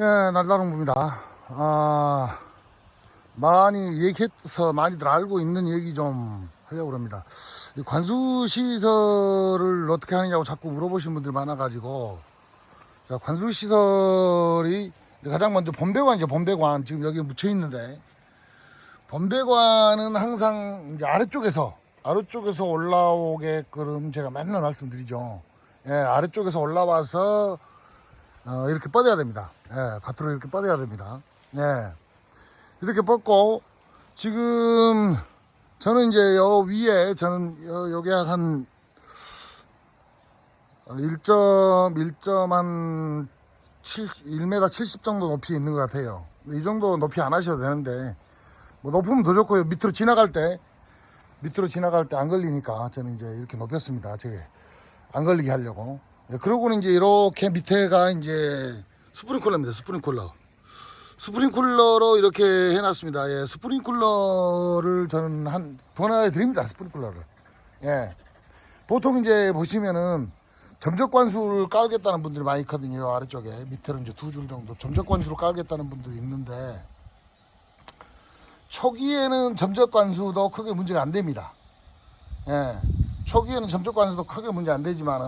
예, 날다롱부입니다. 아, 많이 얘기해서 많이들 알고 있는 얘기 좀 하려고 합니다. 이 관수시설을 어떻게 하느냐고 자꾸 물어보시는 분들이 많아가지고, 자, 관수시설이 가장 먼저 범대관이죠, 범대관. 지금 여기 묻혀 있는데, 범대관은 항상 이제 아래쪽에서, 아래쪽에서 올라오게끔 제가 맨날 말씀드리죠. 예, 아래쪽에서 올라와서 어, 이렇게 뻗어야 됩니다. 예, 밭으로 이렇게 뻗어야 됩니다. 예. 이렇게 뻗고, 지금, 저는 이제 여 위에, 저는 여, 여기 한, 1.1점, 7, 1m 70 정도 높이 있는 것 같아요. 이 정도 높이 안 하셔도 되는데, 뭐 높으면 더 좋고요. 밑으로 지나갈 때, 밑으로 지나갈 때 안 걸리니까 저는 이제 이렇게 높였습니다. 저게. 안 걸리게 하려고. 예, 그러고는 이제 이렇게 밑에가 이제 스프링쿨러입니다. 스프링쿨러. 스프링쿨러로 이렇게 해놨습니다. 예, 스프링쿨러를 저는 한, 번화해 드립니다. 스프링쿨러를. 예. 보통 이제 보시면은 점적관수를 깔겠다는 분들이 많이 있거든요. 아래쪽에. 밑에로 이제 두 줄 정도. 점적관수를 깔겠다는 분들이 있는데, 초기에는 점적관수도 크게 문제가 안 됩니다. 예. 초기에는 점적관수도 크게 문제 안 되지만은,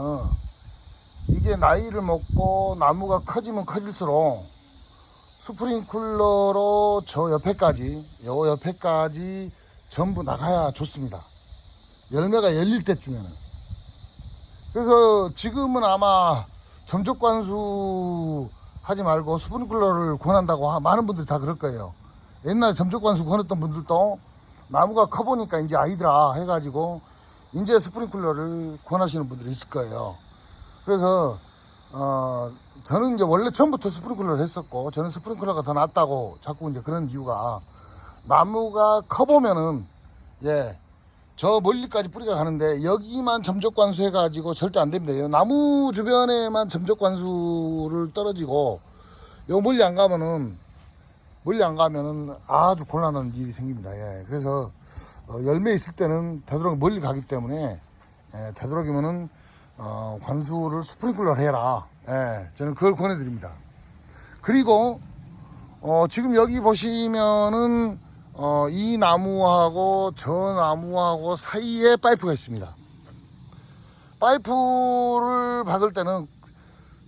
이게 나이를 먹고 나무가 커지면 커질수록 스프링쿨러로 저 옆에까지, 요 옆에까지 전부 나가야 좋습니다. 열매가 열릴 때쯤에는. 그래서 지금은 아마 점적 관수 하지 말고 스프링쿨러를 권한다고 하- 많은 분들이 다 그럴 거예요. 옛날 점적 관수 권했던 분들도 나무가 커보니까 이제 아이들아 해가지고 이제 스프링쿨러를 권하시는 분들이 있을 거예요. 그래서 어 저는 이제 원래 처음부터 스프링클러를 했었고 저는 스프링클러가 더 낫다고 자꾸 이제 그런 이유가 나무가 커 보면은 예. 저 멀리까지 뿌리가 가는데 여기만 점적 관수 해가지고 절대 안 됩니다. 요 나무 주변에만 점적 관수를 떨어지고 요 멀리 안 가면은 멀리 안 가면은 아주 곤란한 일이 생깁니다. 예. 그래서 어, 열매 있을 때는 되도록 멀리 가기 때문에 예, 되도록이면은 어, 관수를 스프링클러를 해라. 예, 저는 그걸 권해드립니다. 그리고, 어, 지금 여기 보시면은, 어, 이 나무하고 저 나무하고 사이에 파이프가 있습니다. 파이프를 박을 때는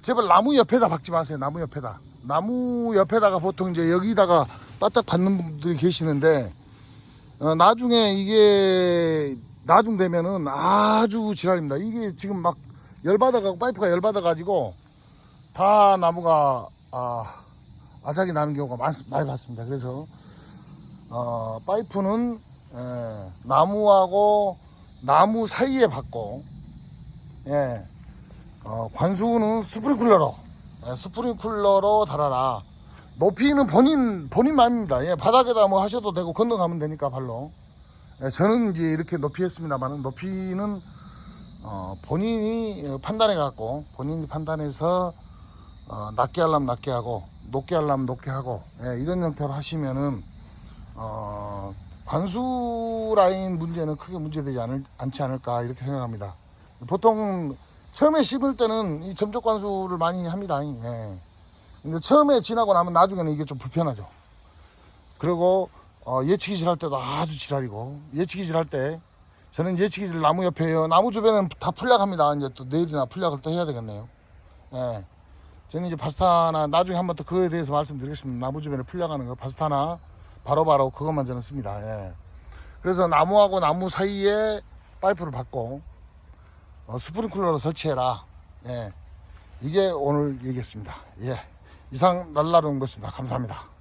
제발 나무 옆에다 박지 마세요. 나무 옆에다. 나무 옆에다가 보통 이제 여기다가 바짝 받는 분들이 계시는데, 어, 나중에 이게 나중 되면은 아주 지랄입니다. 이게 지금 막 열받아가고 파이프가 열받아가지고 다 나무가 아, 아작이 나는 경우가 많, 많이 봤습니다. 그래서 어, 파이프는 예, 나무하고 나무 사이에 받고 예, 어, 관수는 스프링쿨러로 예, 스프링쿨러로 달아라. 높이는 본인 본인 마음입니다. 예, 바닥에다 뭐 하셔도 되고 건너가면 되니까 발로. 예, 저는 이제 이렇게 높이 했습니다만 높이는 어, 본인이 판단해 갖고 본인이 판단해서 어, 낮게 하려면 낮게 하고 높게 하려면 높게 하고 예, 이런 형태로 하시면은 어, 관수 라인 문제는 크게 문제되지 않을, 않지 않을까 이렇게 생각합니다. 보통 처음에 심을 때는 이 점적 관수를 많이 합니다. 예. 근데 처음에 지나고 나면 나중에는 이게 좀 불편하죠. 그리고 어, 예치기질 할 때도 아주 지랄이고 예치기질 할 때 저는 예치기질 나무 옆에요. 나무 주변은 다 풀약합니다. 이제 또 내일이나 풀약을 또 해야 되겠네요. 예. 저는 이제 바스타나 나중에 한번 또 그거에 대해서 말씀드리겠습니다. 나무 주변에 풀약하는 거 바스타나 바로바로 그것만 저는 씁니다. 예. 그래서 나무하고 나무 사이에 파이프를 받고 어, 스프링클러로 설치해라. 예. 이게 오늘 얘기했습니다. 예. 이상 날라르는 것입니다. 감사합니다.